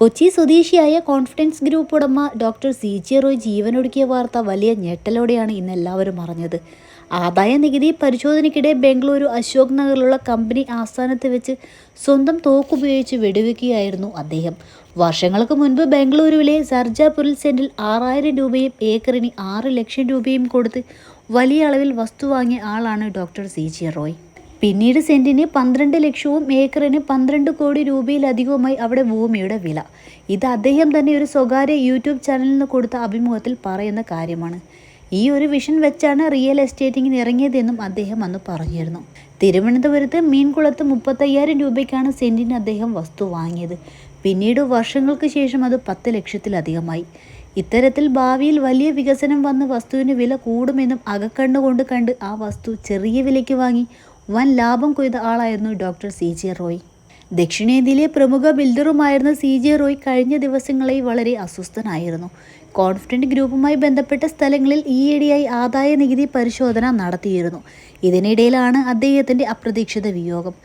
കൊച്ചി സ്വദേശിയായ confidence group ഉടമ doctor C J Roy ജീവനൊടുക്കിയ വാർത്ത വലിയ ഞെട്ടലോടെയാണ് ഇന്ന് എല്ലാവരും അറിഞ്ഞത്. ആദായ നികുതി പരിശോധനയ്ക്കിടെ ബംഗളൂരു അശോക് നഗറിലുള്ള കമ്പനി ആസ്ഥാനത്ത് വെച്ച് സ്വന്തം തോക്കുപയോഗിച്ച് വെടിവെക്കുകയായിരുന്നു അദ്ദേഹം. വർഷങ്ങൾക്ക് മുൻപ് ബംഗളൂരുവിലെ സർജാപുരിൽ സെന്റിൽ ആറായിരം രൂപയും ഏക്കറിന് ആറ് ലക്ഷം രൂപയും കൊടുത്ത് വലിയ അളവിൽ വസ്തു വാങ്ങിയ ആളാണ് ഡോക്ടർ സി ജെ റോയ്. പിന്നീട് സെന്റിന് പന്ത്രണ്ട് ലക്ഷവും ഏക്കറിന് പന്ത്രണ്ട് കോടി രൂപയിലധികവുമായി അവിടെ ഭൂമിയുടെ വില. ഇത് അദ്ദേഹം തന്നെ ഒരു സ്വകാര്യ യൂട്യൂബ് ചാനലിൽ ചാനലിന് കൊടുത്ത അഭിമുഖത്തിൽ പറയുന്ന കാര്യമാണ്. ഈ ഒരു വിഷൻ വെച്ചാണ് റിയൽ എസ്റ്റേറ്റിങ്ങിന് ഇറങ്ങിയതെന്നും അദ്ദേഹം അന്ന് പറഞ്ഞിരുന്നു. തിരുവനന്തപുരത്ത് മീൻകുളത്ത് മുപ്പത്തയ്യായിരം രൂപയ്ക്കാണ് സെന്റിന് അദ്ദേഹം വസ്തു വാങ്ങിയത്. പിന്നീട് വർഷങ്ങൾക്ക് ശേഷം അത് പത്ത് ലക്ഷത്തിലധികമായി. ഇത്തരത്തിൽ ഭാവിയിൽ വലിയ വികസനം വന്ന് വസ്തുവിന് വില കൂടുമെന്നും അകക്കണ്ണുകൊണ്ട് കണ്ട് ആ വസ്തു ചെറിയ വിലയ്ക്ക് വാങ്ങി വൻ ലാഭം കൊയ്ത ആളായിരുന്നു ഡോക്ടർ സി ജെ റോയ്. ദക്ഷിണേന്ത്യയിലെ പ്രമുഖ ബിൽഡറുമായിരുന്ന സി ജെ റോയ് കഴിഞ്ഞ ദിവസങ്ങളിൽ വളരെ അസ്വസ്ഥനായിരുന്നു. കോൺഫിഡന്റ് ഗ്രൂപ്പുമായി ബന്ധപ്പെട്ട സ്ഥലങ്ങളിൽ ഈയിടെയായി ആദായ നികുതി പരിശോധന നടത്തിയിരുന്നു. ഇതിനിടയിലാണ് അദ്ദേഹത്തിന്റെ അപ്രതീക്ഷിത വിയോഗം.